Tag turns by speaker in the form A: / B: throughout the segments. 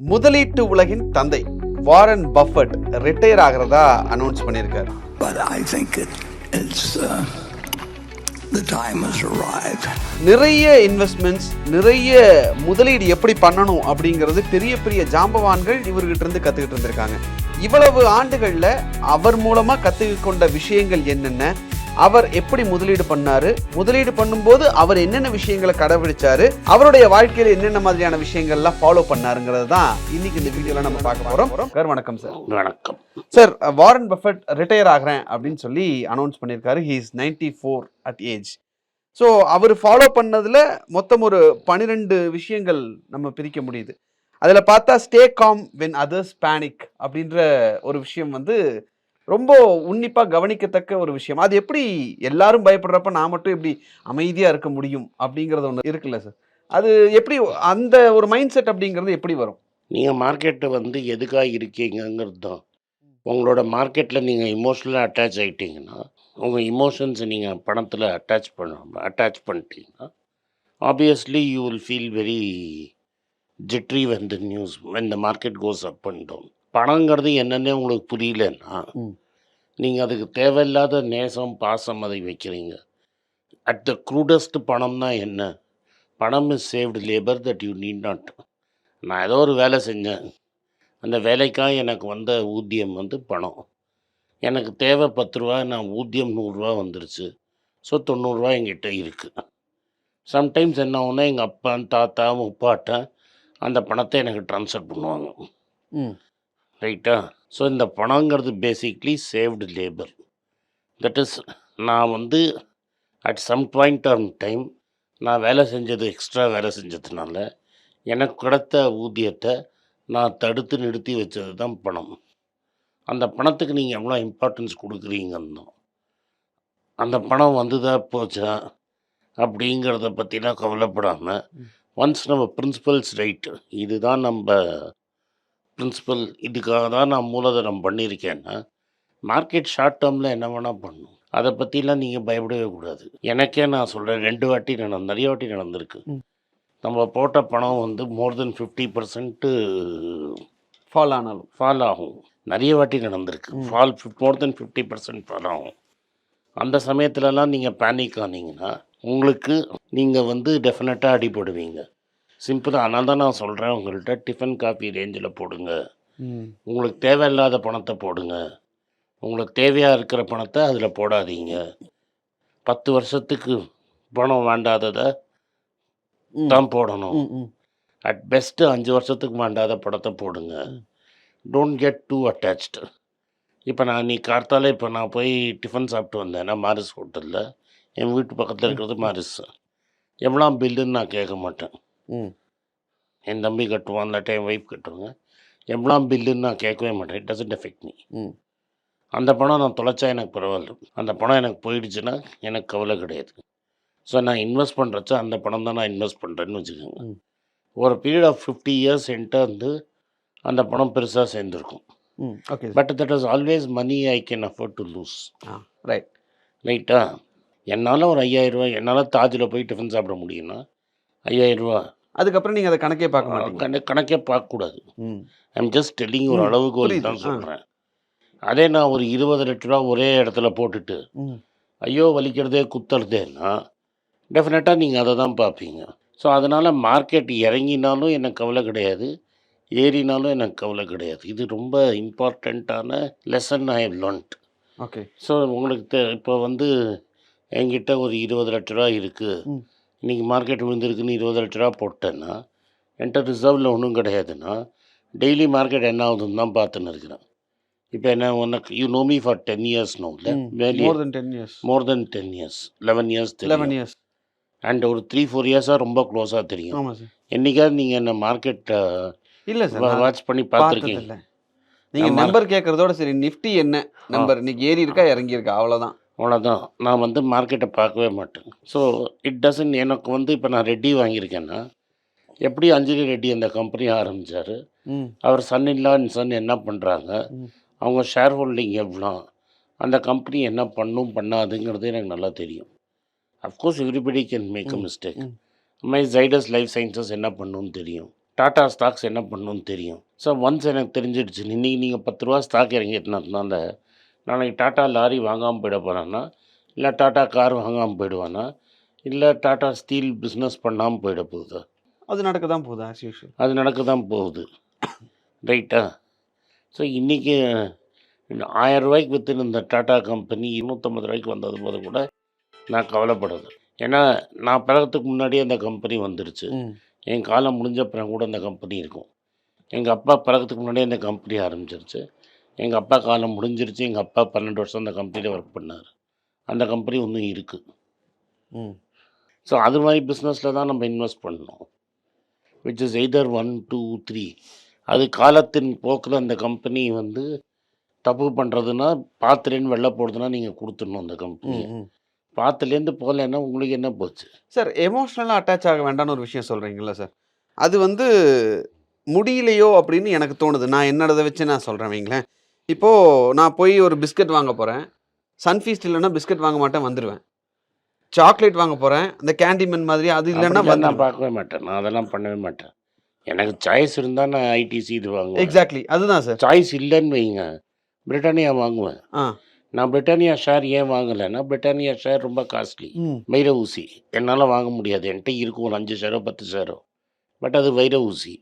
A: முதலீட்டு உலகின் தந்தை வாரன் பஃபட் ரிட்டையர் ஆகிறதா அனௌன்ஸ் பண்ணியிருக்காரு.
B: Uh.
A: நிறைய இன்வெஸ்ட்மெண்ட்ஸ் நிறைய முதலீடு எப்படி பண்ணணும் அப்படிங்கிறது பெரிய பெரிய ஜாம்பவான்கள் இவர்கிட்ட இருந்து கத்துக்கிட்டு இருந்திருக்காங்க. இவ்வளவு ஆண்டுகள்ல அவர் மூலமா கத்துக்கிட்டு கொண்ட விஷயங்கள் என்னென்ன? அவர் எப்படி முதலீடு பண்ணாரு? முதலீடு பண்ணும்போது அவர் என்னென்ன விஷயங்களை கடைபிடிச்சாரு? அவருடைய வாழ்க்கையில என்னென்ன மாதிரியான விஷயங்கள்லாம் ஃபாலோ பண்ணாருங்கிறது தான் இன்னைக்கு இந்த வீடியோல நம்ம பார்க்க போறோம். சார் வணக்கம் சார்.
C: வணக்கம்.
A: சார் வாரன் பஃபட் ரிட்டையர் ஆகிறேன் அப்படின்னு சொல்லி அனௌன்ஸ் பண்ணியிருக்காரு. He is ninety four at age so our follow பண்ணதில் மொத்தம் ஒரு பன்னிரெண்டு விஷயங்கள் நம்ம பிரிக்க முடியுது. அதில் பார்த்தா stay calm when others panic அப்படின்ற ஒரு விஷயம் வந்து ரொம்ப உன்னிப்பாக கவனிக்கத்தக்க ஒரு விஷயம். அது எப்படி எல்லாரும் பயப்படுறப்ப நான் மட்டும் எப்படி அமைதியாக இருக்க முடியும் அப்படிங்கிறது ஒன்று இருக்குல்ல சார் அது எப்படி அந்த ஒரு மைண்ட் செட் அப்படிங்கிறது எப்படி வரும்?
C: நீங்கள் மார்க்கெட்டை வந்து எதுக்காக இருக்கீங்கங்கிறது தான். உங்களோட மார்க்கெட்டில் நீங்கள் இமோஷனலாக அட்டாச் ஆகிட்டீங்கன்னா உங்கள் இமோஷன்ஸை நீங்கள் பணத்தில் அட்டாச் பண்ண அட்டாச் பண்ணிட்டீங்கன்னா obviously you will feel very jittery when the news when the market goes up and down பணங்கிறது என்னென்னே உங்களுக்கு புரியலன்னா. நீங்கள் அதுக்கு தேவையில்லாத நேசம் பாசம் அதை வைக்கிறீங்க. அட் த க்ரூடஸ்ட் பணம்னா என்ன? பணம் is saved labour that you need not நான் ஏதோ ஒரு வேலை செஞ்சேன். அந்த வேலைக்காக எனக்கு வந்த ஊதியம் வந்து பணம். எனக்கு தேவை பத்து ரூபா நான் ஊதியம் நூறுரூவா வந்துருச்சு. ஸோ தொண்ணூறுரூவா என்கிட்ட இருக்குது சம்டைம்ஸ் என்ன ஆகும்னா எங்கள் அப்பா தாத்தா முப்பாட்டன் அந்த பணத்தை எனக்கு ட்ரான்ஸ்ஃபர் பண்ணுவாங்க.
A: ம்.
C: ரைட்டா ஸோ இந்த பணங்கிறது basically saved labour that is நான் வந்து at some point of time நான் வேலை செஞ்சது எக்ஸ்ட்ரா வேலை செஞ்சதுனால எனக்கு கிடைத்த ஊதியத்தை நான் தடுத்து நிறுத்தி வச்சது தான் பணம். அந்த பணத்துக்கு நீங்கள் எவ்வளோ இம்பார்ட்டன்ஸ் கொடுக்குறீங்கன்னு அந்த பணம் வந்துதா போச்சா அப்படிங்கிறத பற்றிலாம் கவலைப்படாமல் ஒன்ஸ் நம்ம பிரின்சிபல்ஸ் ரைட்டு இதுதான் நம்ம பிரின்சிபல் இதுக்காக தான் நான் மூலதனம் பண்ணியிருக்கேன்னா மார்க்கெட் ஷார்ட் டேர்மில் என்ன வேணால் பண்ணும். அதை பற்றிலாம் நீங்கள் பயப்படவே கூடாது. எனக்கே நான் சொல்கிறேன் ரெண்டு வாட்டி நடந்து நிறைய வாட்டி நடந்திருக்கு. நம்ம போட்ட பணம் வந்து more than fifty percent
A: fall ஆனாலும்.
C: ஃபால் ஆகும். நிறைய வாட்டி நடந்திருக்கு. Fall more than fifty percent fall ஆகும். அந்த சமயத்துலலாம் நீங்கள் பேனிக் ஆனீங்கன்னா உங்களுக்கு நீங்கள் வந்து டெஃபினட்டாக அடிபடுவீங்க. சிம்பிளாக அதனால தான் நான் சொல்கிறேன் உங்கள்கிட்ட டிஃபன் காஃபி ரேஞ்சில் போடுங்க. உங்களுக்கு தேவையில்லாத பணத்தை போடுங்க. உங்களுக்கு தேவையாக இருக்கிற பணத்தை அதில் போடாதீங்க. பத்து வருஷத்துக்கு பணம் வேண்டாததை. தான் போடணும். அட் பெஸ்ட்டு அஞ்சு வருஷத்துக்கு வேண்டாத படத்தை போடுங்க. டோன்ட் கெட் டூ அட்டாச்டு இப்போ நான் நீ கார்த்தால இப்போ நான் போய் டிஃபன் சாப்பிட்டு வந்தேன்னா மாரிஸ் ஹோட்டலில் என் வீட்டு பக்கத்தில் இருக்கிறது மாரிஸ். எவ்வளோ பில்லுன்னு நான் கேட்க மாட்டேன். என் தம்பி கட்டுவான் இல்லாட்டி என் ஒய்ஃப் கட்டுவாங்க. எவ்வளோ பில்லுன்னு நான் கேட்கவே மாட்டேன். இட் டசன்ட் எஃபெக்ட் மீ
A: ம்.
C: அந்த பணம் நான் தொலைச்சா எனக்கு பரவாயில்ல. அந்த பணம் எனக்கு போயிடுச்சுன்னா எனக்கு கவலை கிடையாது. ஸோ நான் இன்வெஸ்ட் பண்ணுறச்ச அந்த பணம் தான் நான் இன்வெஸ்ட் பண்ணுறேன்னு வச்சுக்கோங்க.
A: ம்.
C: ஒரு பீரியட் ஆஃப் ஃபிஃப்டி இயர்ஸ் என்கிட்ட வந்து அந்த பணம் பெருசாக சேர்ந்துருக்கும்.
A: ம். Okay
C: but that is always money I can afford to lose
A: right
C: ரைட்டா என்னால் ஒரு ஐயாயிரரூவா என்னால் தாஜில் போய் டிஃபன் சாப்பிட முடியும்னா ஐயாயிரரூவா
A: அதுக்கப்புறம் நீங்க அதை கணக்கே பார்க்க மாட்டீங்க.
C: கண கணக்கே பார்க்கக்கூடாது. ஐம் ஜஸ்ட் டெல்லிங் ஒரு
A: புரியுது.
C: தான். சொல்கிறேன் அதே நான் ஒரு இருபது லட்ச ரூபா ஒரே இடத்துல போட்டுட்டு ஐயோ வலிக்கிறதே குத்துறதேன்னா டெஃபினட்டாக நீங்கள் அதை தான் பார்ப்பீங்க. ஸோ அதனால் மார்க்கெட் இறங்கினாலும் எனக்கு கவலை கிடையாது. ஏறினாலும் எனக்கு கவலை கிடையாது. இது ரொம்ப இம்பார்ட்டண்ட்டான lesson I learnt
A: okay
C: so உங்களுக்கு இப்போ வந்து என்கிட்ட ஒரு இருபது லட்ச ரூபா இருக்குது. இன்றைக்கி மார்க்கெட் விழுந்திருக்குன்னு இருபது லட்ச ரூபா போட்டேன்னா என்கிட்ட ரிசர்வில் ஒன்றும் கிடையாதுன்னா டெய்லி மார்க்கெட் என்ன ஆகுதுன்னு தான் பார்த்துன்னு இருக்கிறேன். இப்போ என்ன உனக்கு you know me for ten years no இல்லை?
A: More than ten years
C: more than ten years eleven years
A: eleven years
C: and ஒரு த்ரீ ஃபோர் இயர்ஸாக ரொம்ப க்ளோஸாக தெரியும்.
A: ஆமா சார்
C: என்னைக்காவது நீங்கள் என்ன மார்க்கெட்
A: இல்ல சார்
C: வாட்ச் பண்ணி பார்த்துருக்கீங்க.
A: இல்ல நீங்க
C: நம்ம-
A: நம்பர் கேட்கறதோட சரி நிஃப்டி என்ன? நம்பர் இன்னைக்கு ஏறி இருக்கா இறங்கி இருக்கா அவ்வளவுதான்.
C: அவ்வளோதான் நான் வந்து மார்க்கெட்டை பார்க்கவே மாட்டேன். ஸோ இட் டசன் எனக்கு வந்து இப்போ நான் ரெட்டி வாங்கியிருக்கேன்னா எப்படி அஞ்சலி ரெட்டி அந்த கம்பெனி ஆரம்பித்தார் அவர் சன் இல்லா சன் என்ன பண்ணுறாங்க. அவங்க ஷேர் ஹோல்டிங் எவ்வளோ அந்த கம்பெனி என்ன பண்ணும் பண்ணாதுங்கிறது எனக்கு நல்லா தெரியும். Of course everybody can make a mistake
A: hmm.
C: Zydus Life Sciences என்ன பண்ணுன்னு தெரியும். டாடா ஸ்டாக்ஸ் என்ன பண்ணணும்னு தெரியும். ஸோ ஒன்ஸ் எனக்கு தெரிஞ்சிடுச்சு இன்றைக்கி நீங்கள் பத்து ரூபா ஸ்டாக் இறங்கிட்டனால நாளைக்கு டாட்டா லாரி வாங்காமல் போயிட போகிறான்னா இல்லை டாட்டா கார் வாங்காமல் போயிடுவானா இல்லை டாட்டா ஸ்டீல் பிஸ்னஸ் பண்ணாமல் போயிட போகுதா?
A: அது நடக்க தான் போகுது ஆஸ் யூஷுவல்
C: அது நடக்க தான் போகுது ரைட்டா ஸோ இன்றைக்கி ஆயிரம் ரூபாய்க்கு விற்றுருந்த டாட்டா கம்பெனி இருநூற்றம்பது ரூபாய்க்கு வந்தது போது கூட நான் கவலைப்படுது ஏன்னா நான் பிறகுறதுக்கு முன்னாடியே அந்த கம்பெனி வந்துருச்சு. என் காலம் முடிஞ்ச அப்புறம் கூட அந்த கம்பெனி இருக்கும். எங்கள் அப்பா பிறகுறதுக்கு முன்னாடியே அந்த கம்பெனி ஆரம்பிச்சிருச்சு. எங்கள் அப்பா காலம் முடிஞ்சிருச்சு. எங்கள் அப்பா பன்னெண்டு வருஷம் அந்த கம்பெனியில் ஒர்க் பண்ணார். அந்த கம்பெனி இன்னும் இருக்குது
A: ம்.
C: ஸோ அது மாதிரி பிஸ்னஸில் தான் நம்ம இன்வெஸ்ட் பண்ணணும் which is either one two three அது காலத்தின் போக்கில் அந்த கம்பெனி வந்து தப்பு பண்ணுறதுன்னா பாத்துலேருந்து வெளில போடுறதுன்னா நீங்கள் கொடுத்துடணும் அந்த கம்பெனி பாத்துலேருந்து போகலைன்னா உங்களுக்கு என்ன போச்சு?
A: சார் எமோஷ்னலாக அட்டாச் ஆக வேண்டாம்னு ஒரு விஷயம் சொல்கிறீங்களா சார். அது வந்து முடியலையோ அப்படின்னு எனக்கு தோணுது. நான் என்னோடதை வச்சு நான் சொல்கிறேன் வைங்களேன். இப்போது நான் போய் ஒரு பிஸ்கட் வாங்க போகிறேன் சன்ஃபீஸ்ட் இல்லைன்னா பிஸ்கட் வாங்க மாட்டேன் வந்துடுவேன் சாக்லேட் வாங்க போகிறேன் அந்த கேண்டிமேன் மாதிரி அது இல்லைன்னா
C: நான் பார்க்கவே மாட்டேன். நான் அதெல்லாம் பண்ணவே மாட்டேன். எனக்கு சாய்ஸ் இருந்தால் நான் ஐடிசி இது வாங்குவேன்.
A: எக்ஸாக்ட்லி அதுதான் சார்
C: சாய்ஸ் இல்லைன்னு வைங்க. பிரிட்டானியா வாங்குவேன்.
A: ஆ.
C: நான் பிரிட்டானியா ஷேர் ஏன் வாங்கலைன்னா பிரிட்டானியா ஷேர் ரொம்ப காஸ்ட்லி வைர ஊசி. என்னால் வாங்க முடியாது. என்கிட்ட இருக்கும் ஒரு அஞ்சு ஷேரோ பத்து ஷேரோ பட் அது வைர ஊசி.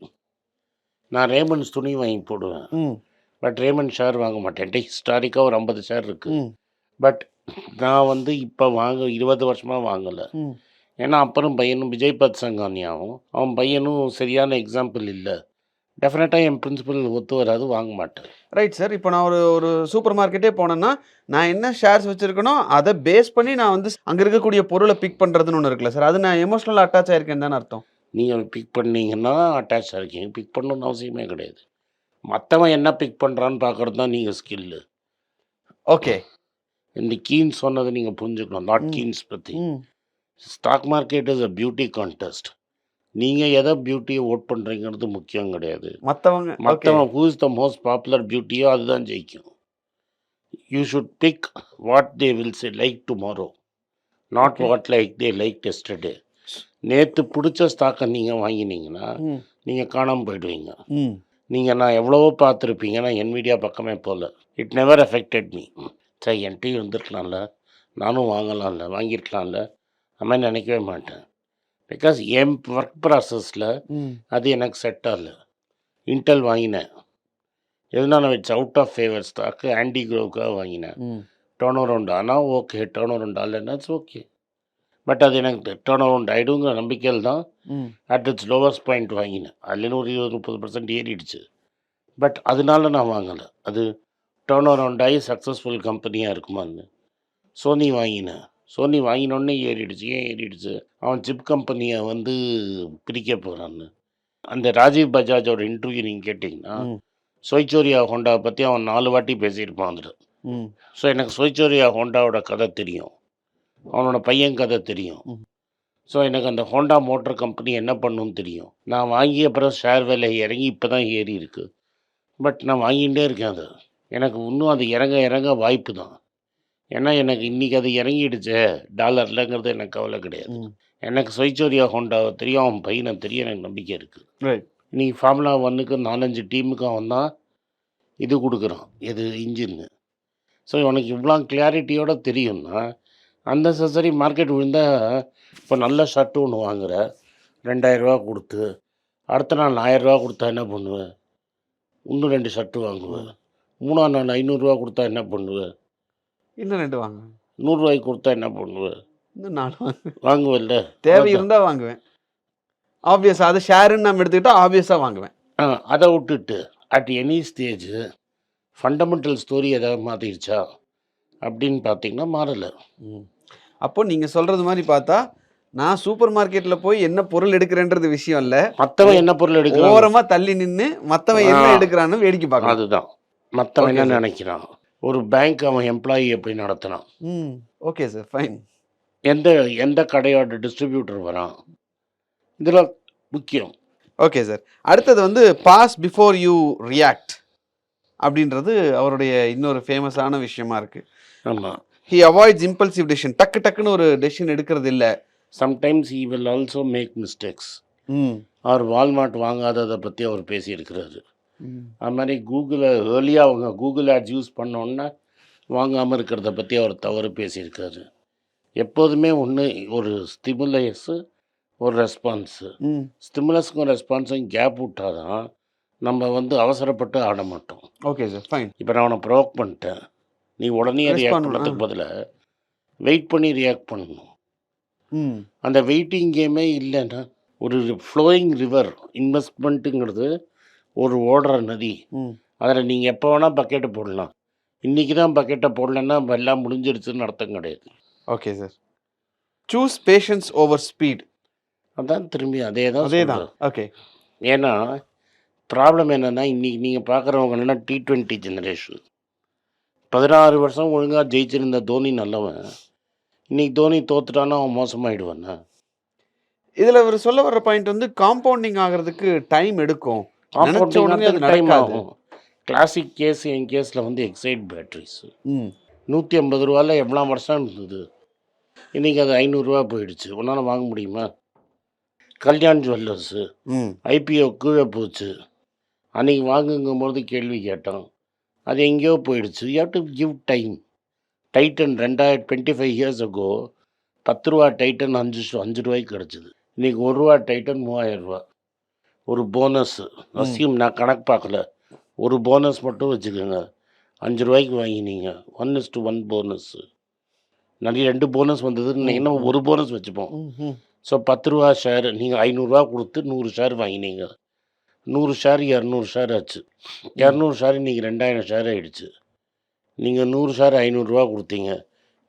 C: நான் ரேமண்ட்ஸ் துணி வாங்கி போடுவேன். பட் ரேமண்ட் ஷேர் வாங்க மாட்டேன். ஹிஸ்டாரிக்காக ஒரு ஐம்பது ஷேர் இருக்குது பட் நான் வந்து இப்போ வாங்க இருபது வருஷமாக வாங்கலை. ஏன்னா அப்புறம் பையனும் விஜய் பத் சங்கானியாவும் அவன் பையனும் சரியான எக்ஸாம்பிள் இல்லை. டெஃபினட்டாக என் பிரின்சிபல் ஒத்து வராது வாங்க மாட்டேன்.
A: ரைட் சார் இப்போ நான் ஒரு ஒரு சூப்பர் மார்க்கெட்டே போனேன்னா நான் என்ன ஷேர்ஸ் வச்சுருக்கனோ அதை பேஸ் பண்ணி நான் வந்து அங்கே இருக்கக்கூடிய பொருளை பிக் பண்ணுறதுன்னு ஒன்று இருக்குல்ல சார் அது நான் எமோஷ்னலாக அட்டாச் ஆயிருக்கேன்னு தானே அர்த்தம்.
C: நீங்கள் பிக் பண்ணீங்கன்னா அட்டாச் இருக்கீங்க பிக் பண்ணணும்னு அவசியமே கிடையாது. மற்றவன் என்ன பிக் பண்ணுறான்னு பார்க்குறது தான் நீங்கள் ஸ்கில்லு
A: ஓகே
C: இந்த கீன்ஸ் சொன்னதை நீங்கள் புரிஞ்சுக்கணும் நாட். கீன்ஸ் பற்றி stock market is a beauty contest நீங்கள் எதை பியூட்டியை ஓட் பண்ணுறீங்கிறது முக்கியம் கிடையாது.
A: மற்றவங்க
C: மற்றவன் who is the most popular பியூட்டியோ அதுதான் ஜெயிக்கும். You should pick what they will say like tomorrow not. What like they like yesterday நேற்று பிடிச்ச ஸ்டாக்கை நீங்கள் வாங்கினீங்கன்னா நீங்கள் காணாமல் போயிடுவீங்க. நீங்கள் நான் எவ்வளவோ பார்த்துருப்பீங்க நான் என் மீடியா பக்கமே போகல இட் நெவர் அஃபெக்டட் மீ. சரி என்கிட்டயும் இருந்திருக்கலாம்ல நானும் வாங்கலாம்ல வாங்கியிருக்கலாம்ல அது மாதிரி நினைக்கவே மாட்டேன். பிகாஸ் என் ஒர்க் ப்ராசஸில் அது எனக்கு செட் ஆகல. இன்டெல் வாங்கினேன். எதுனா வச்சு out of favour stock anti க்ரோவுக்காக வாங்கினேன். டேர்ன் அரவுண்ட் ஆனால் ஓகே டேர்ன் அரவுண்ட் ஆகலைன்னா இட்ஸ் ஓகே பட் அது எனக்கு டேர்ன் அரவுண்ட் ஆகிடுங்கிற நம்பிக்கையில் தான் அட் இட்ஸ் லோவஸ்ட் பாயிண்ட் வாங்கினேன். அதுலேருந்து ஒரு இருபது முப்பது பர்சன்ட் ஏறிடுச்சு. பட் அதனால நான் வாங்கலை. அது டேர்ன் அரவுண்ட் ஆகி சக்ஸஸ்ஃபுல் கம்பெனியாக இருக்குமான்னு சோனி வாங்கினேன். சோனி வாங்கினோடனே ஏறிடுச்சு. ஏன் ஏறிடுச்சு? அவன் சிப் கம்பெனியை வந்து பிரிக்க போகிறான்னு அந்த ராஜீவ் பஜாஜோட இன்டர்வியூ நீங்கள் கேட்டிங்கன்னா சொய்ச்சோரியா ஹோண்டாவை பற்றி அவன் நாலு வாட்டி பேசியிருப்பான்
A: ம்.
C: ஸோ எனக்கு சொய்ச்சோரியா ஹோண்டாவோட கதை தெரியும். அவனோட பையன் கதை தெரியும். ஸோ எனக்கு அந்த ஹோண்டா மோட்டார் கம்பெனி என்ன பண்ணுன்னு தெரியும். நான் வாங்கிய அப்புறம் ஷேர் விலை இறங்கி இப்போ தான் ஏறி இருக்கு. பட் நான் வாங்கிகிட்டே இருக்கேன் அது. எனக்கு இன்னும் அது இறங்க இறங்க வாய்ப்பு தான். ஏன்னா எனக்கு இன்றைக்கி அது இறங்கிடுச்சே. டாலர்லங்கிறது எனக்கு கவலை கிடையாது. எனக்கு சொய்ச்சோரியா ஹோண்டாவை தெரியும். அவன் பையனை தெரியும். எனக்கு நம்பிக்கை இருக்குது
A: ரைட்
C: இன்னைக்கு ஃபார்முலா ஒன்னுக்கு நாலஞ்சு டீமுக்கு அவன் தான் இது கொடுக்குறான். இது இன்ஜின்னு ஸோ உனக்கு இவ்வளோ கிளாரிட்டியோட தெரியும்னா அந்த சரி மார்க்கெட் விழுந்தால் இப்போ நல்ல ஷர்ட்டு ஒன்று வாங்குற ரெண்டாயிரரூவா கொடுத்து அடுத்த நாள் ஆயிரரூவா கொடுத்தா என்ன பண்ணுவேன் இன்னும் ரெண்டு ஷர்ட்டு வாங்குவேன் மூணாம் நாள் ஐநூறுரூவா கொடுத்தா என்ன பண்ணுவேன்
A: இன்னும் ரெண்டு வாங்க
C: நூறுரூவாய்க்கு கொடுத்தா என்ன பண்ணுவேன்
A: இன்னும் நாலு வாங்க
C: வாங்குவல்ல?
A: தேவை இருந்தால் வாங்குவேன். ஆப்வியஸாக அது ஷேருன்னு நம்ம எடுத்துக்கிட்டா ஆப்வியஸாக வாங்குவேன்.
C: ஆ அதை விட்டுட்டு at any stage fundamental story எதாவது மாற்றிடுச்சா அப்படின்னு பார்த்தீங்கன்னா மாறலை.
A: அப்போ நீங்கள் சொல்கிறது மாதிரி பார்த்தா நான் சூப்பர் மார்க்கெட்டில் போய் என்ன பொருள் எடுக்கிறேன்றது விஷயம் இல்லை.
C: மற்றவன் என்ன பொருள் எடுக்கிறான்.
A: ஓரமாக தள்ளி நின்று மற்றவன் என்ன. எடுக்கிறான்னு வேடிக்கை பார்க்கலாம்
C: அதுதான். மற்றவன் என்ன. நினைக்கிறான்? ஒரு பேங்க் அவன் எம்ப்ளாயி எப்படி நடத்தினான்
A: ம் ஓகே சார் ஃபைன்
C: எந்த எந்த கடையோட டிஸ்ட்ரிபியூட்டர் வரான்? இதெல்லாம் முக்கியம்.
A: ஓகே சார் அடுத்தது வந்து பாஸ் பிஃபோர் யூ ரியாக்ட் அப்படின்றது அவருடைய இன்னொரு ஃபேமஸான விஷயமா இருக்கு.
C: ஆமாம்
A: ஹி அவாய்ட்ஸ் இம்பல்சிவ் டெசிஷன் டக்கு டக்குன்னு ஒரு டெசிஷன் எடுக்கிறது இல்லை.
C: Sometimes he will also make mistakes our Walmart வாங்காததை பற்றி அவர் பேசியிருக்கிறாரு அது மாதிரி கூகுளை ஏர்லியாக அவங்க கூகுள் ஆட்ஸ் யூஸ் பண்ணோன்னா வாங்காமல் இருக்கிறத பற்றி அவர் தவறு பேசியிருக்காரு எப்போதுமே ஒன்று ஒரு ஸ்டிமுலஸு ஒரு ரெஸ்பான்ஸு ஸ்டிமுலஸுக்கும் ரெஸ்பான்ஸும் கேப் விட்டாதான் நம்ம வந்து அவசரப்பட்டு ஆட மாட்டோம்
A: ஓகே சார் ஃபைன்
C: இப்போ நான் அவனை ப்ரோக் பண்ணிட்டேன். நீ உடனே ரியாக்ட்
A: பண்ணு,
C: பண்ணுறதுக்கு பதிலாக வெயிட் பண்ணி ரியாக்ட் பண்ணணும்.
A: ம்.
C: அந்த வெயிட்டிங் கேமே இல்லைன்னா ஒரு ஃப்ளோயிங் ரிவர் இன்வெஸ்ட்மெண்ட்டுங்கிறது ஒரு ஓடுற நதி.
A: ம்.
C: அதில் நீங்கள் எப்போ வேணால் பக்கெட்டை போடலாம். இன்றைக்கி தான் பக்கெட்டை போடலன்னா எல்லாம் முடிஞ்சிடுச்சுன்னு அர்த்தம் கிடையாது.
A: Okay sir choose patience over speed
C: அதான் திரும்பி அதே தான்
A: அதே தான். ஓகே
C: ஏன்னா ப்ராப்ளம் என்னென்னா இன்றைக்கி நீங்கள் பார்க்குறவங்கலாம் டி டுவெண்ட்டி ஜெனரேஷன் பதினாறு வருஷம் ஒழுங்காக ஜெயிச்சிருந்த தோனி நல்லவன். இன்னைக்கு தோனி தோத்துட்டான்னா அவன் மோசமாயிடுவானா
A: இதுல அவர் சொல்ல வர்ற பாயிண்ட் வந்து காம்பவுண்டிங் ஆகிறதுக்கு டைம் எடுக்கும். அது
C: டைம். ஆகும். கிளாசிக் கேஸ் என் கேஸில் வந்து எக்ஸைட் பேட்ரிஸ் நூற்றி ஐம்பது ரூபாயில் எவ்வளோ வருஷம் இருந்தது? இன்றைக்கி அது ஐநூறுரூவா போயிடுச்சு. உன்னால் வாங்க முடியுமா? கல்யாண் ஜுவல்லர்ஸு ஐபிஓ கீழே போச்சு. அன்றைக்கி வாங்குங்கும்போது கேள்வி கேட்டோம். அது எங்கேயோ போயிடுச்சு. You to give time Titan ரெண்டாயிரம் டுவெண்ட்டி ஃபைவ் இயர்ஸ் அகோ பத்து ரூபா டைட்டன் அஞ்சு அஞ்சு ரூபாய்க்கு கிடச்சிது. இன்றைக்கி ஒரு ரூபா டைட்டன் மூவாயிரம் ரூபா. ஒரு போனஸ் வசியம் நான் கணக்கு பார்க்கல. ஒரு போனஸ் மட்டும் வச்சுக்கோங்க. அஞ்சு ரூபாய்க்கு வாங்கினீங்க. One is to one bonus நிறைய ரெண்டு போனஸ் வந்ததுன்னு என்ன ஒரு போனஸ் வச்சுப்போம். ஸோ பத்து ரூபா ஷேர் நீங்கள் ஐநூறுரூவா கொடுத்து நூறு ஷேர் வாங்கினீங்க. நூறு ஷேர் இரநூறு ஷேர் ஆச்சு. இரநூறு ஷேர் இன்றைக்கி ரெண்டாயிரம் ஷேர் ஆயிடுச்சு. நீங்கள் நூறு ஷேர் ஐநூறுரூவா கொடுத்தீங்க.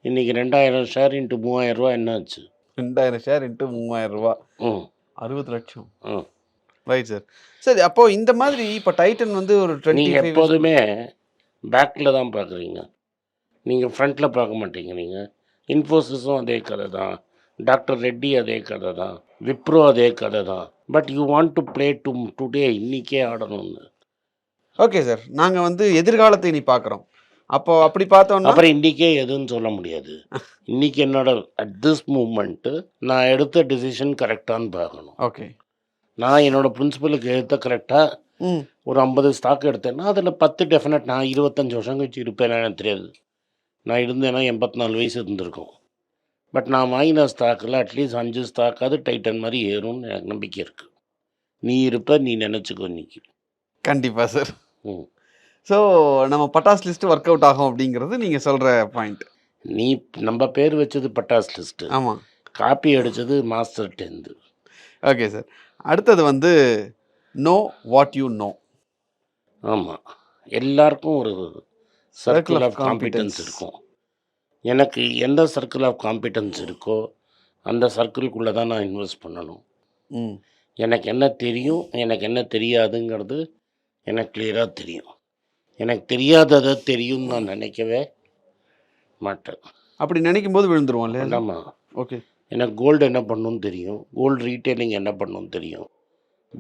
C: இன்றைக்கி ரெண்டாயிரம் ஷேர் இன்ட்டு மூவாயிரம் ரூபா என்ன ஆச்சு?
A: ரெண்டாயிரம் ஷேர் இன்ட்டு மூவாயிரம் ரூபா.
C: ம்.
A: அறுபது லட்சம்.
C: ம்.
A: Right sir. சரி அப்போ இந்த மாதிரி இப்போ டைட்டன் வந்து ஒரு
C: நீங்கள் எப்போதுமே பேக்கில் தான் பார்க்குறீங்க நீங்கள் ஃப்ரண்ட்டில் பார்க்க மாட்டீங்க நீங்கள் இன்ஃபோசிஸும் அதே கதை தான். டாக்டர் ரெட்டி அதே கதை தான். விப்ரோ அதே கதை தான். But you want to play to today இன்றைக்கே ஆடணும்னு.
A: ஓகே சார் நாங்க வந்து எதிர்காலத்தை நீ பார்க்குறோம் அப்போ அப்படி பார்த்தோம்னா
C: அப்புறம் இன்றைக்கே எதுன்னு சொல்ல முடியாது. இன்றைக்கி என்னோட அட் திஸ் மூமெண்ட்டு நான் எடுத்த டிசிஷன் கரெக்டான்னு பார்க்கணும்.
A: ஓகே
C: நான் என்னோட பிரின்சிபலுக்கு எடுத்த கரெக்டாக ஒரு ஐம்பது ஸ்டாக் எடுத்தேன்னா அதில் பத்து டெஃபினட் நான் இருபத்தஞ்சி வருஷம் கழிச்சு இருப்பேன்னு எனக்கு தெரியாது. நான் இருந்தேன்னா எண்பத்தி நாலு வயசு இருந்திருக்கும். பட் நான் வாங்கின ஸ்டாக்கில் அட்லீஸ்ட் அஞ்சு ஸ்டாக்காவது டைட்டன் மாதிரி ஏறும்னு எனக்கு நம்பிக்கை இருக்குது நீ இருப்ப நீ நினச்சிக்கோ இன்னைக்கு.
A: கண்டிப்பா சார்
C: ம்.
A: ஸோ நம்ம பட்டாஸ் லிஸ்ட் ஒர்க் அவுட் ஆகும் அப்படிங்கிறது நீங்க சொல்ற பாயிண்ட்
C: நீ நம்ம பேர் வச்சது பட்டாஸ் லிஸ்ட்டு
A: ஆமா.
C: காப்பி அடித்தது மாஸ்டர் டென்த்து
A: ஓகே சார் அடுத்தது வந்து நோ வாட் யூ நோ
C: ஆமாம் எல்லாருக்கும் ஒரு சர்க்கிள் ஆஃப்
A: competence.
C: இருக்கும். எனக்கு எந்த சர்க்கிள் ஆஃப் காம்பிட்டன்ஸ் இருக்கோ அந்த சர்க்கிள்குள்ளே தான் நான் இன்வெஸ்ட் பண்ணணும்.
A: ம்.
C: எனக்கு என்ன தெரியும் எனக்கு என்ன தெரியாதுங்கிறது எனக்கு கிளியராக தெரியும். எனக்கு தெரியாததை தெரியும்னு நான் நினைக்கவே மாட்டேன்.
A: அப்படி நினைக்கும் போது விழுந்துருவோம் இல்லையா?
C: வேண்டாமா
A: ஓகே.
C: எனக்கு கோல்டு என்ன பண்ணணும்னு தெரியும்? கோல்டு ரீட்டைலிங் என்ன பண்ணணும்னு தெரியும்?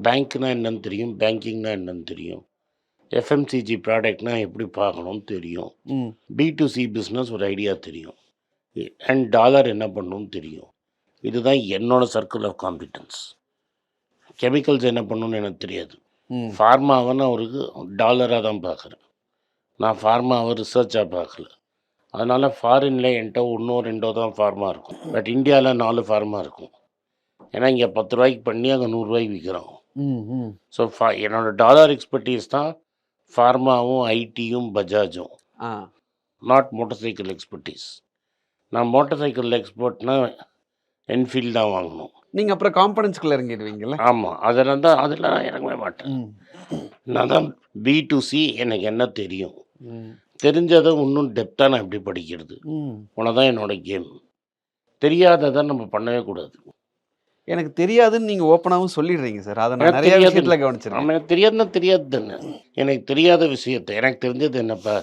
C: பேங்க்னா என்னன்னு தெரியும்? பேங்கிங்னா என்னன்னு தெரியும்? எஃப்எம்சிஜி ப்ராடக்ட்னா எப்படி பார்க்கணும்னு தெரியும். பி டு சி பிஸ்னஸ் ஒரு ஐடியா தெரியும். அண்ட் டாலர் என்ன பண்ணணும்னு தெரியும். இதுதான் என்னோட சர்க்கிள் ஆஃப் காம்பிட்டன்ஸ் கெமிக்கல்ஸ் என்ன பண்ணணும்னு எனக்கு தெரியாது. ஃபார்மாவை நான் ஒரு டாலராக தான் பார்க்குறேன். நான் ஃபார்மாவை ரிசர்ச்சாக பார்க்கல. அதனால் ஃபாரின்ல என்கிட்ட ஒன்றோ ரெண்டோ தான் ஃபார்மா இருக்கும். பட் இந்தியாவில் நாலு ஃபார்மா இருக்கும். ஏன்னா இங்கே பத்து ரூபாய்க்கு பண்ணி அங்கே நூறுரூவாய்க்கு விற்கிறோம் ஸோ ஃபா என்னோட டாலர் எக்ஸ்பர்டீஸ் தான் ஃபார்மாவும் ஐடியும் பஜாஜும் நாட் மோட்டார் சைக்கிள் எக்ஸ்பர்டீஸ் நான் மோட்டார் சைக்கிள் எக்ஸ்பர்ட்னா என்ஃபீல்ட் தான் வாங்கணும்.
A: நீங்க அப்புறம் காம்பனன்ஸ்குள்ள இறங்கிடுவீங்கல்ல?
C: ஆமாம் அதில் தான் அதில் நான் இறங்கவே மாட்டேன். நான் தான் பி டு சி எனக்கு என்ன தெரியும்? தெரிஞ்சதை இன்னும் டெப்த்தாக நான் எப்படி படிக்கிறது?
A: ம்.
C: தான் என்னோட கேம் தெரியாததை நம்ம பண்ணவே கூடாது.
A: எனக்கு தெரியாதுன்னு நீங்க ஓப்பனாவும் சொல்லிடுறீங்க சார் அதை நான் நிறைய. விஷயத்துல கவனிச்சிருக்கேன்.
C: எனக்கு தெரியாதுன்னா தெரியாது தானே எனக்கு தெரியாத விஷயத்தை எனக்கு தெரிஞ்சது என்னப்பா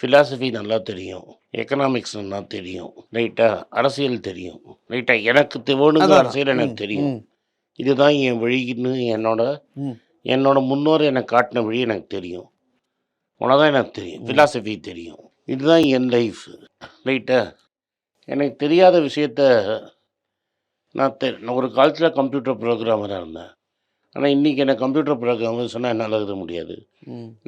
C: ஃபிலாசபி நல்லா தெரியும் எக்கனாமிக்ஸ் நல்லா தெரியும் ரைட்டா அரசியல் தெரியும் ரைட்டா எனக்கு தேவணுங்க
A: அதான்.
C: அரசியல் எனக்கு தெரியும். இதுதான் என் வழின்னு என்னோட. என்னோட முன்னோர் எனக்கு காட்டின வழி எனக்கு தெரியும். உனதான் எனக்கு தெரியும் ஃபிலாசபி தெரியும். இதுதான் என் லைஃப் ரைட்டா எனக்கு தெரியாத விஷயத்த நான் தெ நான் ஒரு காலத்தில் கம்ப்யூட்டர் ப்ரோக்ராமராக இருந்தேன். ஆனால் இன்றைக்கி எனக்கு கம்ப்யூட்டர் ப்ரோக்ராமர் சொன்னால் என்னால் எழுத முடியாது.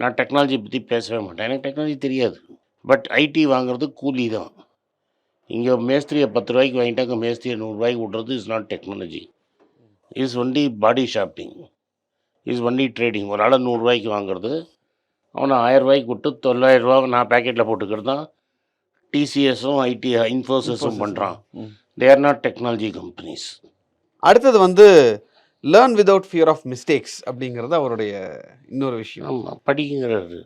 C: நான் டெக்னாலஜி பற்றி பேசவே மாட்டேன். எனக்கு டெக்னாலஜி தெரியாது. பட் ஐடி வாங்குறது கூலி தான். இங்கே மேஸ்திரியை பத்து ரூபாய்க்கு வாங்கிட்டு அங்கே மேஸ்திரியை நூறுரூவாய்க்கு விட்றது is not technology is only body shopping is only trading ஒரு ஆளை நூறுரூவாய்க்கு வாங்குறது. அவனை ஆயிரம் ரூபாய்க்கு விட்டு தொள்ளாயிரம் ரூபா நான் பேக்கெட்டில் போட்டுக்கிறது தான் டிசிஎஸும் ஐடி இன்ஃபோசிஸும் பண்ணுறான். They are not technology companies
A: அடுத்தது வந்து learn without fear of mistakes அப்படிங்கிறது அவருடைய இன்னொரு விஷயம்.
C: ஆமாம் படிக்குங்கிறாரு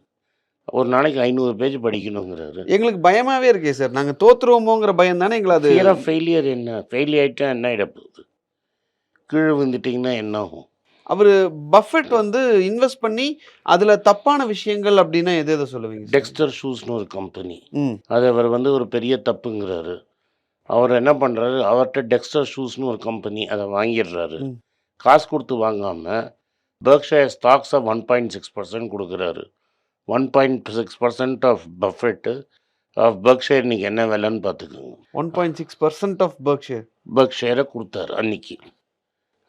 C: ஒரு நாளைக்கு ஐநூறு பேஜ் படிக்கணுங்கிறாரு.
A: எங்களுக்கு பயமாவே இருக்கே சார். நாங்க தோத்துருவோமோங்கிற பயம் தானே எங்களை அது
C: ஃபியர் ஆஃப் ஃபெயிலியர் என்ன? ஃபெயில் ஆகிட்டா என்ன ஆகிட போகுது? கீழே விழுந்துட்டிங்கன்னா என்ன ஆகும்?
A: அவர் பஃபெட் வந்து இன்வெஸ்ட் பண்ணி அதுல தப்பான விஷயங்கள் அப்படின்னா எது எதை சொல்லுவீங்க?
C: டெக்ஸ்டர் ஷூஸ்னு ஒரு கம்பெனி
A: ம்.
C: அது அவர் வந்து ஒரு பெரிய தப்புங்கிறாரு. அவர் என்ன பண்ணுறாரு அவர்கிட்ட டெக்ஸ்டர் ஷூஸ்னு ஒரு கம்பெனி அதை வாங்கிடுறாரு. காசு கொடுத்து வாங்காமல் பெர்க்ஷயர் ஸ்டாக்ஸை ஒன் பாயிண்ட் சிக்ஸ் பர்சன்ட் கொடுக்குறாரு. One point six percent of Buffett of Berkshire இன்னைக்கு என்ன விலைன்னு பார்த்துக்கோங்க.
A: One point six percent of Berkshire
C: பெர்க்ஷயரை கொடுத்தாரு அன்னைக்கு.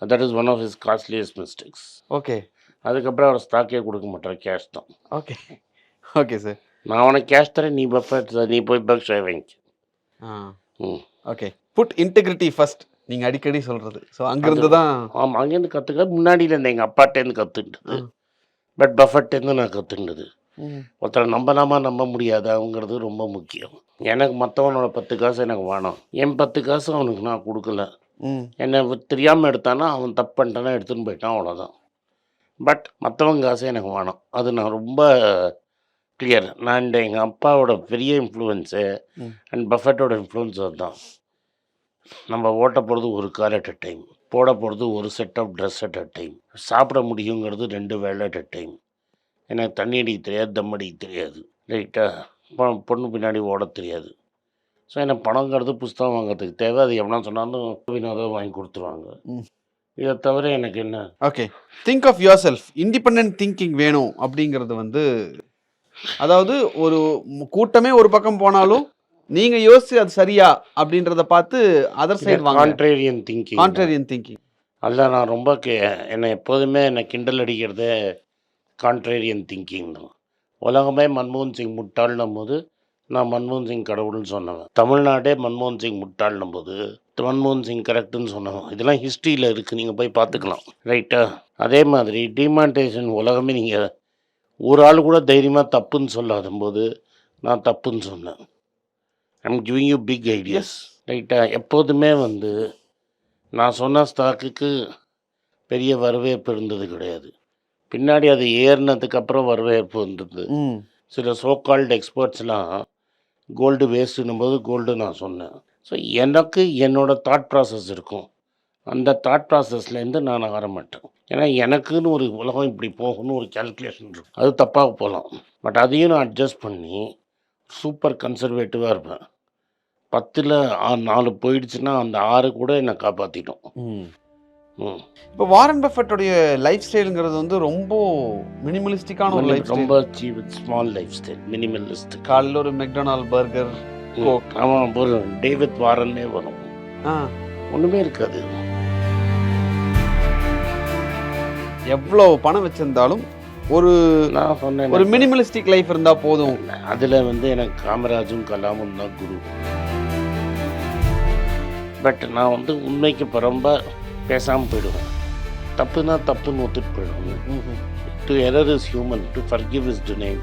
C: That is one of his costliest mistakes
A: okay
C: அதுக்கப்புறம் அவர் ஸ்டாக்கே கொடுக்க மாட்டார் கேஷ் தான்.
A: ஓகே ஓகே சார்
C: நான் உனக்கு கேஷ் தரேன் நீ பஃபெட் நீ போய் பெர்க்ஷயர் வாங்கிக்க.
A: ஓகே புட் இன்டெகிரிட்டி ஃபர்ஸ்ட் நீங்க அடிக்கடி சொல்றது. ஸோ அங்கிருந்து தான்
C: ஆமாம் அங்கேருந்து கற்றுக்க முன்னாடியிலேருந்து எங்கள் அப்பாட்டேருந்து கற்றுக்கிட்டது. பட் பஃபர்ட்டேருந்து நான் கற்றுக்கிட்டது. ஒருத்தரை நம்பலாமா நம்ப முடியாதாங்கிறது ரொம்ப முக்கியம். எனக்கு மற்றவனோட பத்து காசு எனக்கு வேணும். என் பத்து காசு அவனுக்கு நான் கொடுக்கல. என்னை தெரியாமல் எடுத்தானா அவன் தப்பு பண்ணிட்டானா எடுத்துன்னு போயிட்டான் அவ்வளோதான் பட் மற்றவங்க காசு எனக்கு வேணும். அது நான் ரொம்ப கிளியர் நான் எங்கள் அப்பாவோட பெரிய இன்ஃப்ளூயன்ஸு. அண்ட் பஃபட்டோட இன்ஃப்ளூயன்ஸ் அதுதான். நம்ம ஓட்ட போகிறது ஒரு கார் அட் அ டைம் போட போகிறது ஒரு set of dress at a time சாப்பிட முடியுங்கிறது ரெண்டு வேலை அட் அ டைம் எனக்கு தண்ணி அடிக்க தெரியாது தம் அடிக்க தெரியாது. ரைட்டாக பொண்ணு பின்னாடி ஓட தெரியாது. ஸோ எனக்கு பணங்கிறது புஸ்தகம் வாங்குறதுக்கு தேவை. அது எவ்வளோ சொன்னாலும் வினோதம் வாங்கி கொடுத்துருவாங்க. இதை தவிர எனக்கு என்ன?
A: Okay think of yourself independent thinking வேணும் அப்படிங்கிறது வந்து அதாவது ஒரு கூட்டமே ஒரு பக்கம் போனாலும் நீங்க யோசிச்சு அது சரியா அப்படின்றத பார்த்து அதர் சைடு வாங்க.
C: கான்ட்ரேரியன் திங்கிங்
A: கான்ட்ரேரியன் திங்கிங்
C: அல்ல நான் ரொம்ப என்னை எப்போதுமே என்னை கிண்டல் அடிக்கிறதே கான்ட்ரேரியன் திங்கிங் தான். உலகமே மன்மோகன் சிங் முட்டாள்னும் போது நான் மன்மோகன் சிங் கடவுள்னு சொன்னவன். தமிழ்நாடே மன்மோகன் சிங் முட்டாள்னும் போது மன்மோகன் சிங் கரெக்டுன்னு சொன்னவன். இதெல்லாம் ஹிஸ்ட்ரியில் இருக்குது நீங்கள் போய் பார்த்துக்கலாம். ரைட்டா அதே மாதிரி டிமான்டேஷன் உலகமே நீங்கள் ஒரு ஆள் கூட தைரியமாக தப்புன்னு சொல்லாத போது நான் தப்புன்னு சொன்னேன். I'm giving you big ideas ரைட்டா எப்போதுமே வந்து நான் சொன்ன ஸ்டாக்குக்கு பெரிய வரவேற்பு இருந்தது கிடையாது. பின்னாடி அது ஏறினதுக்கு அப்புறம் வரவேற்பு
A: ம்.
C: சில சோகால்டு எக்ஸ்பர்ட்ஸ்லாம் கோல்டு வேஸ்ட்டுன்னும் போது கோல்டு நான் சொன்னேன். ஸோ எனக்கு என்னோட தாட் ப்ராசஸ் இருக்கும். அந்த தாட் ப்ராசஸ்லேருந்து நான் நகர மாட்டேன். ஏன்னா எனக்குன்னு ஒரு உலகம் இப்படி போகணும்னு ஒரு கேல்குலேஷன் இருக்கும். அது தப்பாக போகலாம். பட் அதையும் நான் அட்ஜஸ்ட் பண்ணி சூப்பர் கன்சர்வேட்டிவாக இருப்பேன். பத்தில் நாலு போயிடுச்சுன்னா அந்த ஆறு கூட என்னை காப்பாற்றிட்டோம்
A: ம்.
C: ம்.
A: இப்போ வாரன் பஃபெட்டோடைய லைஃப் ஸ்டைலுங்கிறது வந்து ரொம்ப மினிமலிஸ்டிக்கான ஒரு லைஃப்
C: ரொம்ப ஸ்மால் லைஃப் ஸ்டைல் மினிமலிஸ்ட்
A: காலையில் ஒரு மெக்டொனால்ட் பர்கர்
C: ஒரு டேவிட் வாரன்னே வரும்.
A: ஆ.
C: ஒன்றுமே இருக்காது.
A: எவ்வளோ பணம் வச்சிருந்தாலும் ஒரு
C: நான் சொன்னேன்.
A: ஒரு மினிமலிஸ்டிக் லைஃப் இருந்தா போதும்.
C: அதில் வந்து எனக்கு காமராஜும் கலாமும் தான் குரு. பட் நான் வந்து உண்மைக்கு புறம்ப பேசாமல் போயிடுவேன். தப்புனா தப்புன்னு ஒத்துட்டு போயிடுவேன். To error is human to forgive is to name